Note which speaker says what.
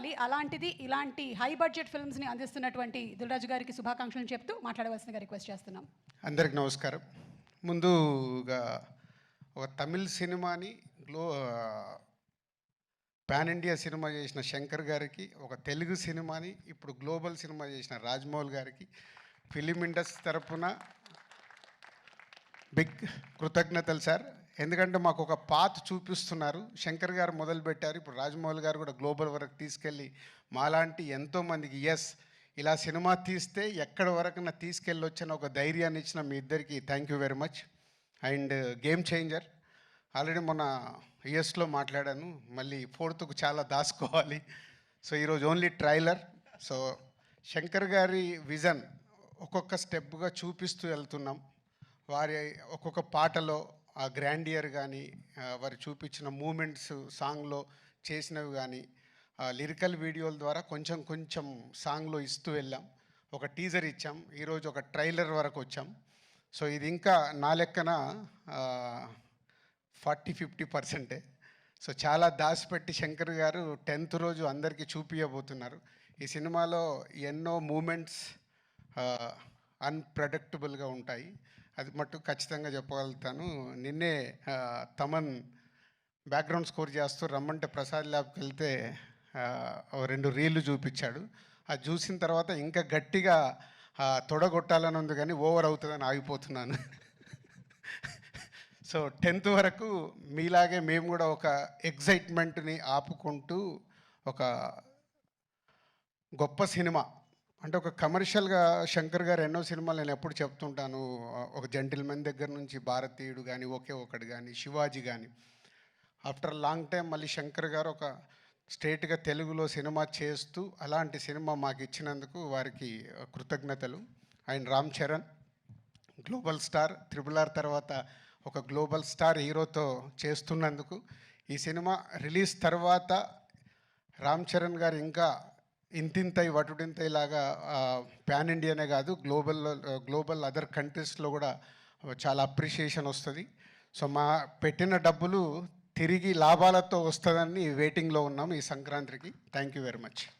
Speaker 1: రావాలి అలాంటిది ఇలాంటి హై బడ్జెట్ ఫిల్మ్స్ని అందిస్తున్నటువంటి దిల్రాజు గారికి శుభాకాంక్షలు చెప్తూ మాట్లాడవలసిందిగా రిక్వెస్ట్ చేస్తున్నాం.
Speaker 2: అందరికి నమస్కారం. ముందుగా ఒక తమిళ్ సినిమాని గ్లో పాన్ ఇండియా సినిమా చేసిన శంకర్ గారికి ఒక తెలుగు సినిమాని ఇప్పుడు గ్లోబల్ సినిమా చేసిన రాజ్మౌల్ గారికి ఫిలిం ఇండస్ట్రీ తరఫున బిగ్ కృతజ్ఞతలు సార్. ఎందుకంటే మాకు ఒక పాత్ చూపిస్తున్నారు. శంకర్ గారు మొదలుపెట్టారు. ఇప్పుడు రాజమౌళి గారు కూడా గ్లోబల్ వరకు తీసుకెళ్ళి మాలాంటి ఎంతోమందికి ఎస్ ఇలా సినిమా తీస్తే ఎక్కడి వరకు నా తీసుకెళ్ళొచ్చిన ఒక ధైర్యాన్ని ఇచ్చిన మీ ఇద్దరికి thank you very much and game changer. Already మొన్న ఇయర్స్లో మాట్లాడాను. మళ్ళీ ఫోర్త్కు చాలా దాచుకోవాలి. సో ఈరోజు ఓన్లీ ట్రైలర్ సో శంకర్ గారి విజన్ ఒక్కొక్క స్టెప్గా చూపిస్తూ వెళ్తున్నాం. వారి ఒక్కొక్క పాటలో ఆ గ్రాండియర్ కానీ వారు చూపించిన మూమెంట్స్ సాంగ్లో చేసినవి కానీ లిరికల్ వీడియోల ద్వారా కొంచెం కొంచెం సాంగ్లో ఇస్తూ వెళ్ళాం. ఒక టీజర్ ఇచ్చాం. ఈరోజు ఒక ట్రైలర్ వరకు వచ్చాం. సో ఇది ఇంకా నా లెక్కన ఫార్టీ ఫిఫ్టీ పర్సెంటే. సో చాలా దాచిపెట్టి శంకర్ గారు టెన్త్ రోజు అందరికీ చూపించబోతున్నారు ఈ సినిమాలో ఎన్నో మూమెంట్స్ అన్ప్రెడిక్టబుల్గా ఉంటాయి. అది మట్టు ఖచ్చితంగా చెప్పగలుగుతాను. నిన్నే తమన్ బ్యాక్గ్రౌండ్ స్కోర్ చేస్తూ రమ్మంటే ప్రసాద్ ల్యాబ్కి వెళ్తే ఓ రెండు రీళ్ళు చూపించాడు. అది చూసిన తర్వాత ఇంకా గట్టిగా తొడగొట్టాలని ఉంది కానీ ఓవర్ అవుతుందని ఆగిపోతున్నాను. సో టెన్త్ వరకు మీలాగే మేము కూడా ఒక ఎగ్జైట్మెంట్ని ఆపుకుంటూ ఒక గొప్ప సినిమా అంటే ఒక కమర్షియల్గా శంకర్ గారు ఎన్నో సినిమాలు నేను ఎప్పుడు చెప్తుంటాను. ఒక జెంటిల్మెన్ దగ్గర నుంచి భారతీయుడు కానీ ఒకే ఒకటి కానీ శివాజీ కానీ ఆఫ్టర్ లాంగ్ టైం మళ్ళీ శంకర్ గారు ఒక స్ట్రేట్గా తెలుగులో సినిమా చేస్తూ అలాంటి సినిమా మాకు ఇచ్చినందుకు వారికి కృతజ్ఞతలు. And Ram Charan global star triple R తర్వాత ఒక గ్లోబల్ స్టార్ హీరోతో చేస్తున్నందుకు ఈ సినిమా రిలీజ్ తర్వాత రామ్ చరణ్ గారు ఇంకా ఇంతింతై వటుడింతై లాగా ప్యాన్ ఇండియానే కాదు గ్లోబల్ గ్లోబల్ అదర్ కంట్రీస్లో కూడా చాలా అప్రిషియేషన్ వస్తుంది. సో మా పెట్టిన డబ్బులు తిరిగి లాభాలతో వస్తుందని వెయిటింగ్లో ఉన్నాం ఈ సంక్రాంతికి. Thank you very much.